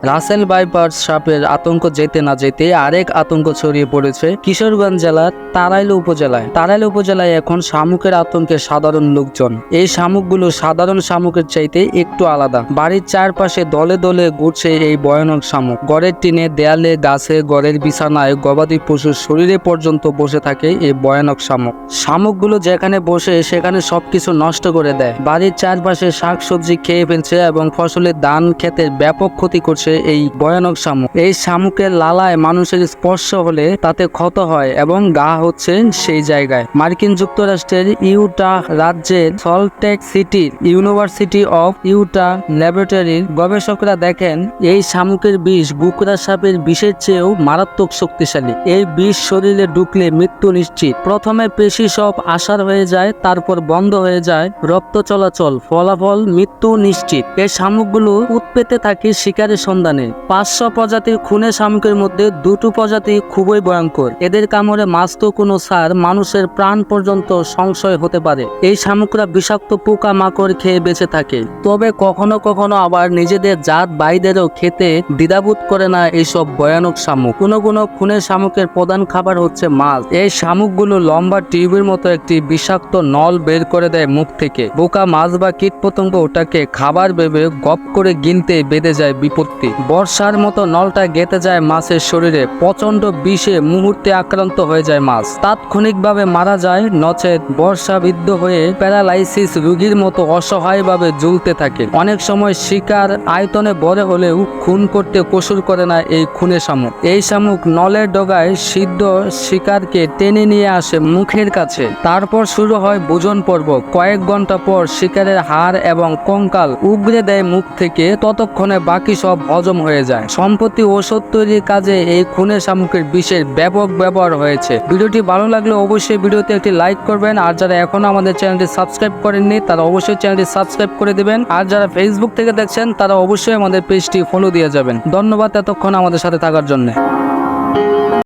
রাসেল বাইপার সাপের আতঙ্ক যেতে না যেতে আরেক আতঙ্ক ছড়িয়ে পড়েছে কিশোরগঞ্জ জেলার তারাইল উপজেলায়। তারাইল উপজেলায় এখন শামুকের আতঙ্কে সাধারণ লোকজন। এই শামুকগুলো সাধারণ শামুকের চাইতে একটু আলাদা। বাড়ির চারপাশে দলে দলে ঘুরছে এই ভয়ানক শামুক। গড়ের টিনে দেয়ালে, গাছে, গড়ের বিছানায় গবাদি পশুর শরীরে পর্যন্ত বসে থাকে এই ভয়ানক শামুক। শামুকগুলো যেখানে বসে, সেখানে সবকিছু নষ্ট করে দেয়। বাড়ির চারপাশে শাকসবজি খেয়ে ফেলছে এবং ফসলের ধান, ক্ষেতের ব্যাপক ক্ষতি করছে এই ভয়ানক শামুক। এই শামুকের লালায় মানুষের স্পর্শ হলে তাতে ক্ষত হয় এবং গা হচ্ছে সেই জায়গায়। মার্কিন যুক্তরাষ্ট্রের ইউটা রাজ্যের সল্টেক সিটির ইউনিভার্সিটি অফ ইউটা ল্যাবরেটরির গবেষকরা দেখেন, এই শামুকের বিষ বুকরা সাপের বিষের চেয়েও মারাত্মক শক্তিশালী। এই বিষ শরীরে ঢুকলে মৃত্যু নিশ্চিত। প্রথমে পেশি সব আসার হয়ে যায়, তারপর বন্ধ হয়ে যায়, রক্ত চলাচল, ফলাফল মৃত্যু নিশ্চিত। এই শামুকগুলো উৎপেতে থাকে শিকারের সন্ধানে। পাঁচশো প্রজাতির খুনে শামুকের মধ্যে দুটো প্রজাতি খুবই ভয়ঙ্কর। এদের কামড়ে মাছ তো কোনো সার মানুষের প্রাণ পর্যন্ত সংশয় হতে পারে। এই শামুকরা বিষাক্ত পোকা মাকড় খেয়ে বেঁচে থাকে। তবে কখনো কখনো আবার নিজেদের জাত বাইদেরও খেতে দ্বিধাবোধ করে না এইসব ভয়ানক শামুক। কোনো কোনো খুনে শামুকের প্রধান খাবার হচ্ছে মাছ। এই শামুকগুলো লম্বা টিউবের মতো একটি বিষাক্ত নল বের করে দেয় মুখ থেকে। বোকা মাছ বা কীট পতঙ্গ ওটাকে খাবার ভেবে গপ করে গিনতে বেঁধে যায় বিপত্তি। বর্ষার মতো নলটা গেতে যায় মাছের শরীরে প্রচণ্ড বিষে মুহূর্তে আক্রান্ত হয়ে যায় মাছ। তাৎক্ষণিকভাবে মারা যায় নচেত বর্ষাবিদ্ধ হয়ে প্যারালাইসিস রোগীর মতো অসহায়ভাবে ঝুলতে থাকে। অনেক সময় শিকার আয়তনে বড় হলেও খুন করতে কসুর করে না এই খুনে শামুক। এই শামুক নলের ডগায় সিদ্ধ শিকারকে টেনে নিয়ে আসে মুখের কাছে। তারপর শুরু হয় ভোজন পর্ব। কয়েক ঘণ্টা পর শিকারের হাড় এবং কঙ্কাল উগরে দেয় মুখ থেকে। ততক্ষণে বাকি সব হজম হয়ে যায়। সম্পত্তি ওষুধ তৈরির কাজে এই খুনের সামগ্রীর বিশেষ ব্যাপক ব্যবহার হয়েছে। ভিডিওটি ভালো লাগলে অবশ্যই ভিডিওতে একটি লাইক করবেন। আর যারা এখনও আমাদের চ্যানেলটি সাবস্ক্রাইব করেননি, তারা অবশ্যই চ্যানেলটি সাবস্ক্রাইব করে দিবেন। আর যারা ফেসবুক থেকে দেখছেন, তারা অবশ্যই আমাদের পেজটি ফলো দিয়ে যাবেন। ধন্যবাদ এতক্ষণ আমাদের সাথে থাকার জন্য।